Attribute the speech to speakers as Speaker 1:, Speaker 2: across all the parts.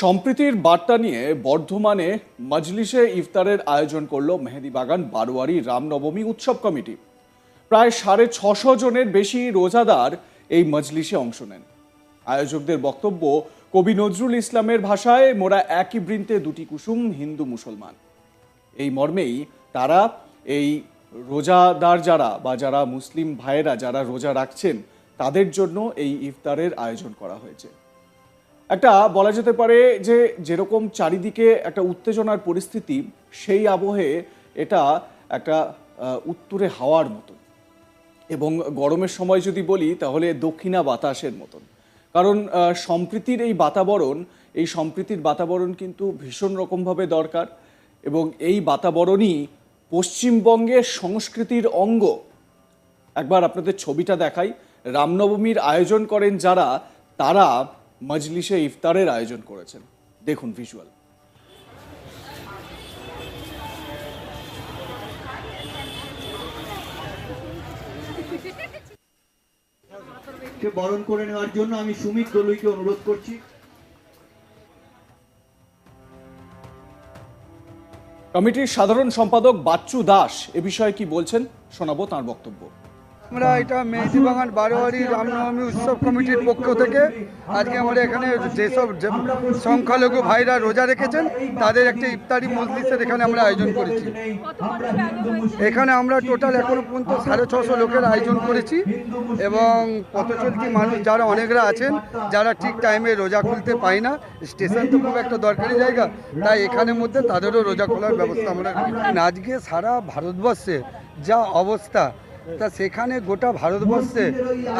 Speaker 1: সম্প্রীতির বার্তা নিয়ে বর্ধমানে মজলিসে ইফতারের আয়োজন করল মেহেদিবাগান বারোয়ারি, রামনবমী উৎসব কমিটি। প্রায় সাড়ে ছশো জনের বেশি রোজাদার এই মজলিসে অংশ নেন। আয়োজকদের বক্তব্য, কবি নজরুল ইসলামের ভাষায়, মোরা একই বৃন্তে দুটি কুসুম, হিন্দু মুসলমান। এই মর্মেই তারা এই রোজাদার যারা বা যারা মুসলিম ভাইয়েরা যারা রোজা রাখছেন, তাদের জন্য এই ইফতারের আয়োজন করা হয়েছে। একটা বলা যেতে পারে যে যেরকম চারিদিকে একটা উত্তেজনার পরিস্থিতি, সেই আবহে এটা একটা উত্তরে হাওয়ার মতো। এবং গরমের সময় যদি বলি, তাহলে দক্ষিণা বাতাসের মতন। কারণ সম্প্রীতির এই বাতাবরণ, এই সম্প্রীতির বাতাবরণ কিন্তু ভীষণ রকমভাবে দরকার। এবং এই বাতাবরণই পশ্চিমবঙ্গের সংস্কৃতির অঙ্গ। একবার আপনাদের ছবিটা দেখাই। রামনবমীর আয়োজন করেন যারা, তারা মজলিসে ইফতারের আয়োজন করেছেন। দেখুন ভিজুয়াল
Speaker 2: কে বরণ করে নেওয়ার জন্য আমি সুমিত দলুইকে অনুরোধ করছি।
Speaker 1: কমিটির সাধারণ সম্পাদক বাচ্চু দাস এ বিষয়ে কি বলছেন শোনাবো তার বক্তব্য।
Speaker 3: আমরা এটা মেহেদি বাগান, বারোয়ারি, রামনবমী উৎসব কমিটির পক্ষ থেকে আজকে আমরা এখানে যেসব সংখ্যালঘু ভাইরা রোজা রেখেছেন, তাদের একটা ইফতারি মজলিসের এখানে আমরা আয়োজন করেছি এখানে আমরা টোটাল এখনও পর্যন্ত সাড়ে ছশো লোকের আয়োজন করেছি এবং পথচলতি মানুষ যারা অনেকরা আছেন, যারা ঠিক টাইমে রোজা খুলতে পায় না, স্টেশন তো খুব একটা দরকারি জায়গা, তাই এখানের মধ্যে তাদেরও রোজা খোলার ব্যবস্থা আমরা। আজকে সারা ভারতবর্ষে যা অবস্থা তা সেখানে গোটা ভারতবর্ষে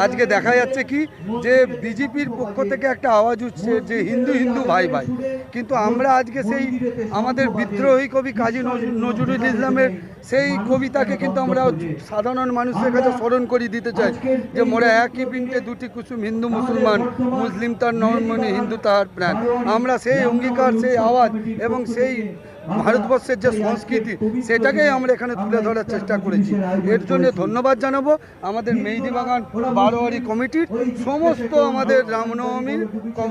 Speaker 3: আজকে দেখা যাচ্ছে কি যে বিজেপির পক্ষ থেকে একটা আওয়াজ উঠছে যে হিন্দু হিন্দু ভাই ভাই। কিন্তু আমরা আজকে সেই আমাদের বিদ্রোহী কবি কাজী নজরুল ইসলামের সেই কবিতাকে কিন্তু আমরা সাধারণ মানুষের কাছে স্মরণ করে দিতে চাই যে মোরা একই পিণ্ডে দুটি কুসুম, হিন্দু, মুসলমান, মুসলিম তার নরমণি, হিন্দু তাহার প্রাণ। আমরা সেই অঙ্গীকার, সেই আওয়াজ এবং সেই ভারতবর্ষের যে সংস্কৃতি, সেটাকেই আমরা এখানে তুলে ধরার চেষ্টা করেছি। এর জন্য ধন্যবাদ জানাব আমাদের মেহেদি বাগান বারোয়ারি কমিটির সমস্ত আমাদের রামনবমীর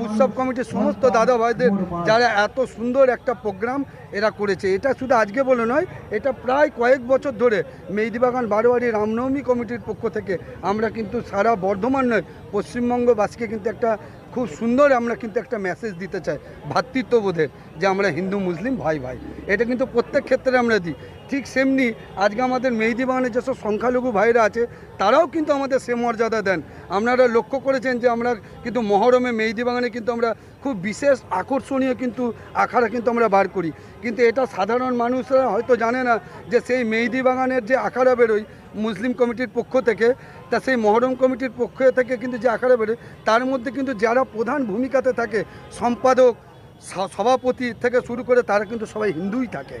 Speaker 3: উৎসব কমিটির সমস্ত দাদা ভাইদের যারা এত সুন্দর একটা প্রোগ্রাম এরা করেছে। এটা শুধু আজকে বলে নয়, এটা প্রায় কয়েক বছর ধরে মেহেদি বাগান বারোয়ারি রামনবমী কমিটির পক্ষ থেকে আমরা কিন্তু সারা বর্ধমান নয়, পশ্চিমবঙ্গবাসীকে কিন্তু একটা খুব সুন্দর আমরা কিন্তু একটা মেসেজ দিতে চাই ভ্রাতৃত্ববোধের যে আমরা হিন্দু, মুসলিম, ভাই ভাই। এটা কিন্তু প্রত্যেক ক্ষেত্রে আমরা দিই। ঠিক সেমনি আজকে আমাদের মেহেদি বাগানের যেসব সংখ্যালঘু ভাইরা আছে, তারাও কিন্তু আমাদের সে মর্যাদা দেন। আপনারা লক্ষ্য করেছেন যে আমরা কিন্তু মহরমে মেহেদি বাগানে কিন্তু আমরা খুব বিশেষ আকর্ষণীয় কিন্তু আখাড়া কিন্তু আমরা বার করি। কিন্তু এটা সাধারণ মানুষরা হয়তো জানে না যে সেই মেহেদি বাগানের যে আখাড়া বেরোয়, মুসলিম কমিটির পক্ষ থেকে তা সেই মহরম কমিটির পক্ষ থেকে কিন্তু যে আকারে বেরোয় তার মধ্যে কিন্তু যারা প্রধান ভূমিকাতে থাকে সম্পাদক সভাপতি থেকে শুরু করে তারা কিন্তু সবাই হিন্দুই থাকে।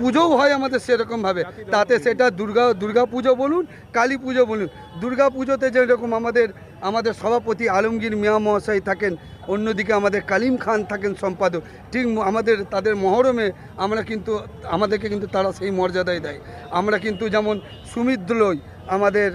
Speaker 4: পুজোও হয়
Speaker 3: আমাদের সেরকমভাবে তাতে সেটা দুর্গা দুর্গা পুজো বলুন কালী পুজো বলুন। দুর্গা পুজোতে যেরকম আমাদের আমাদের সভাপতি আলমগীর মিয়া মহাশয় থাকেন অন্যদিকে আমাদের কালিম খান থাকেন সম্পাদক। ঠিক আমাদের তাদের মহরমে আমরা কিন্তু আমাদেরকে কিন্তু তারা সেই মর্যাদাই দেয়। আমরা কিন্তু যেমন সুমিদ্রলই আমাদের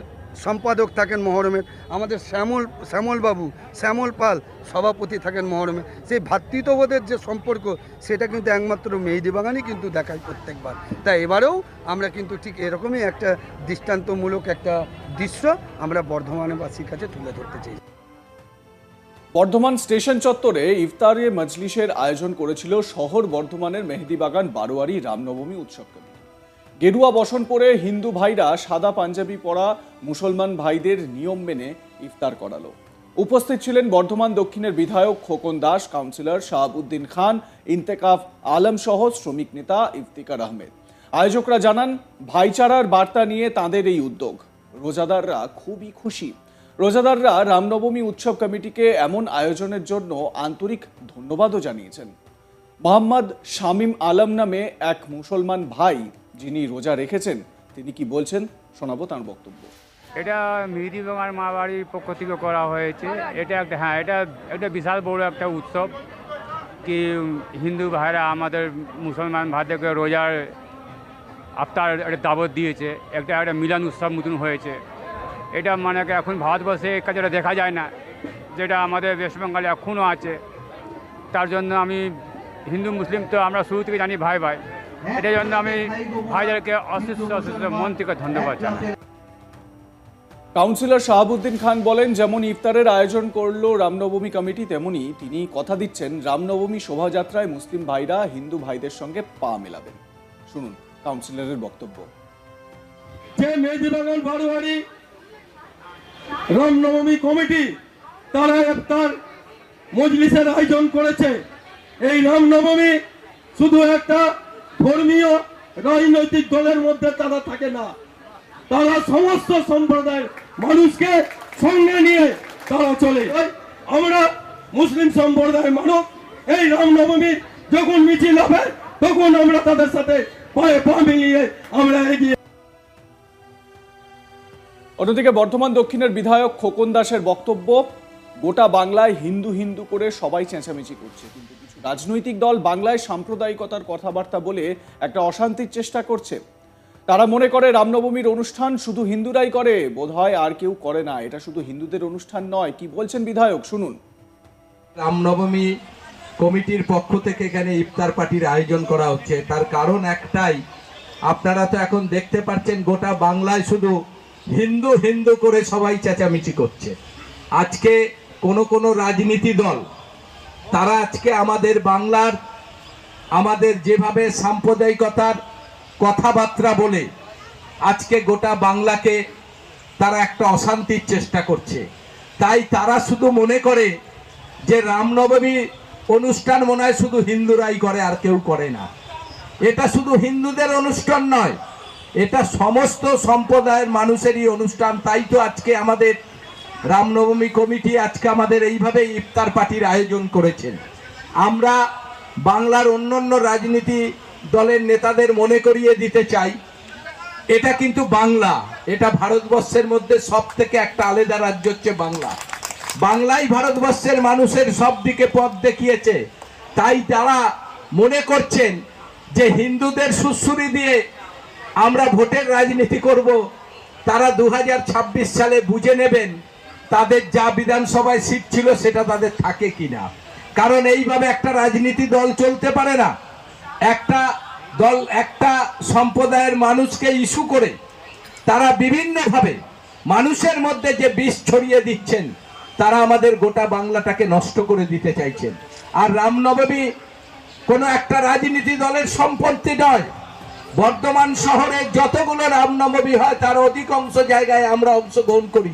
Speaker 3: সম্পাদক থাকেন মহরমের, আমাদের শ্যামল, শ্যামলবাবু, শ্যামল পাল সভাপতি থাকেন মহরমে সেই ভ্রাতৃত্ববোধের যে সম্পর্ক, সেটা কিন্তু একমাত্র মেহেদি বাগানই কিন্তু দেখায় প্রত্যেকবার। তাই এবারেও আমরা কিন্তু ঠিক এরকমই একটা দৃষ্টান্তমূলক একটা দৃশ্য আমরা বর্ধমানবাসীর কাছে তুলে ধরতে চাই।
Speaker 1: বর্ধমান স্টেশন চত্বরে ইফতারে মজলিসের আয়োজন করেছিল শহর বর্ধমানের মেহেদিবাগান বারোয়ারি রামনবমী উৎসব কমিটি গেরুয়া বসন পরে হিন্দু ভাইরা সাদা পাঞ্জাবি পরা মুসলমান ভাইদের নিয়ম মেনে ইফতার করালো। উপস্থিত ছিলেন বর্ধমান দক্ষিণের বিধায়ক খোকন দাস, কাউন্সিলর শাহাবুদ্দিন খান, ইন্তেকাফ আলম সহ শ্রমিক নেতা ইফতিকার আহমেদ। আয়োজকরা জানান, ভাইচারার বার্তা নিয়ে তাদের এই উদ্যোগ। রোজাদাররা খুবই খুশি। রোজাদাররা রামনবমী উৎসব কমিটিকে এমন আয়োজনের জন্য আন্তরিক ধন্যবাদও জানিয়েছেন। মোহাম্মদ শামীম আলম নামে এক মুসলমান ভাই যিনি রোজা রেখেছেন, তিনি কি বলছেন? শোনাবো তার বক্তব্য।
Speaker 5: এটা মিহিদি বাগান মা বাড়ির পক্ষ থেকে করা হয়েছে। এটা একটা হ্যাঁ এটা একটা বিশাল বড় একটা উৎসব কি হিন্দু ভাইরা আমাদের মুসলমান ভাইদেরকে রোজার আফতার একটা দাবত দিয়েছে। একটা একটা মিলান উৎসব মতন হয়েছে। এটা মানে এখন ভারতবর্ষে কাজটা দেখা যায় না, যেটা আমাদের ওয়েস্ট বেঙ্গলে এখনও আছে। তার জন্য আমি হিন্দু, মুসলিম তো আমরা শুরু থেকে জানি ভাই ভাই। এটার জন্য আমি ভাইদেরকে অশেষ অশেষ মন থেকে ধন্যবাদ জানাই।
Speaker 1: কাউন্সিলর শাহাবুদ্দিন খান বলেন যেমন ইফতারের আয়োজন করল রামনবমী কমিটি তেমনি তিনি কথা দিচ্ছেন রামনবমী শোভাযাত্রায় মুসলিম ভাইরা হিন্দু ভাইদের সঙ্গে পা মেলাবেন। শুনুন কাউন্সিলরের বক্তব্য।
Speaker 6: যে মেহেদিবাগান বারোয়ারি রামনবমী কমিটি তারা একটা মজলিসের আয়োজন করেছে। এই রামনবমী শুধু একটা ধর্মীয় রাজনৈতিক দলের মধ্যে তারা থাকে না। তারা সমস্ত সম্প্রদায়ের মানুষকে সঙ্গে নিয়ে তারা চলে আমরা মুসলিম সম্প্রদায়ের মানুষ, এই রামনবমীর যখন মিছিল হবে, তখন আমরা তাদের সাথে পায়ে পা মিলিয়ে আমরা এগিয়ে
Speaker 1: অন্যদিকে বর্ধমান দক্ষিণের বিধায়ক খোকন দাসের বক্তব্য, গোটা বাংলায় হিন্দু হিন্দু করে সবাই চেঁচামেচি করছে। কিন্তু রাজনৈতিক দল বাংলায় সাম্প্রদায়িকতার কথাবার্তা বলে একটা অশান্তির চেষ্টা করছে। তারা মনে করে রামনবমীর অনুষ্ঠান শুধু হিন্দুরাই করে। বোধহয় আর কেউ করে না। এটা শুধু হিন্দুদের অনুষ্ঠান নয়। কি বলছেন বিধায়ক? শুনুন।
Speaker 7: রামনবমী কমিটির পক্ষ থেকে এখানে ইফতার পার্টির আয়োজন করা হচ্ছে। তার কারণ একটাই। আপনারা তো এখন দেখতে পাচ্ছেন, গোটা বাংলায় শুধু হিন্দু হিন্দু করে সবাই চেঁচামেচি করছে। আজকে কোনো কোনো রাজনীতি দল তারা আজকে আমাদের বাংলার, আমাদের যেভাবে সাম্প্রদায়িকতার কথাবার্তা বলে আজকে গোটা বাংলাকে তারা একটা অশান্তির চেষ্টা করছে। তাই তারা শুধু মনে করে যে রামনবমী অনুষ্ঠান মনে হয় শুধু হিন্দুরাই করে, আর কেউ করে না। এটা শুধু হিন্দুদের অনুষ্ঠান নয়, এটা সমস্ত সম্প্রদায়ের মানুষেরই অনুষ্ঠান। তাই তো আজকে আমাদের রামনবমী কমিটি আজকে আমাদের এইভাবে ইফতার পার্টির আয়োজন করেছেন। আমরা বাংলার অন্যান্য রাজনীতি দলের নেতাদের মনে করিয়ে দিতে চাই। এটা কিন্তু বাংলা। এটা ভারতবর্ষের মধ্যে সব থেকে একটা আলাদা রাজ্য হচ্ছে বাংলা। বাংলাই ভারতবর্ষের মানুষের সব দিকে পথ দেখিয়েছে। তাই তারা মনে করছেন যে হিন্দুদের সুশ্রুরি দিয়ে আমরা ভোটের রাজনীতি করব। তারা দু হাজার ছাব্বিশ সালে বুঝে নেবেন তাদের যা বিধানসভায় সিট ছিল সেটা তাদের থাকে কিনা? কারণ এইভাবে একটা রাজনীতি দল চলতে পারে না। একটা দল, একটা সম্প্রদায়ের মানুষকে ইস্যু করে তারা বিভিন্নভাবে মানুষের মধ্যে যে বিষ ছড়িয়ে দিচ্ছেন, তারা আমাদের গোটা বাংলাটাকে নষ্ট করে দিতে চাইছেন। আর রামনবমী কোনো একটা রাজনীতি দলের সম্পত্তি নয়। বর্ধমান শহরে যতগুলো রামনবমী হয়, তার অধিকাংশ জায়গায় আমরা অংশগ্রহণ করি।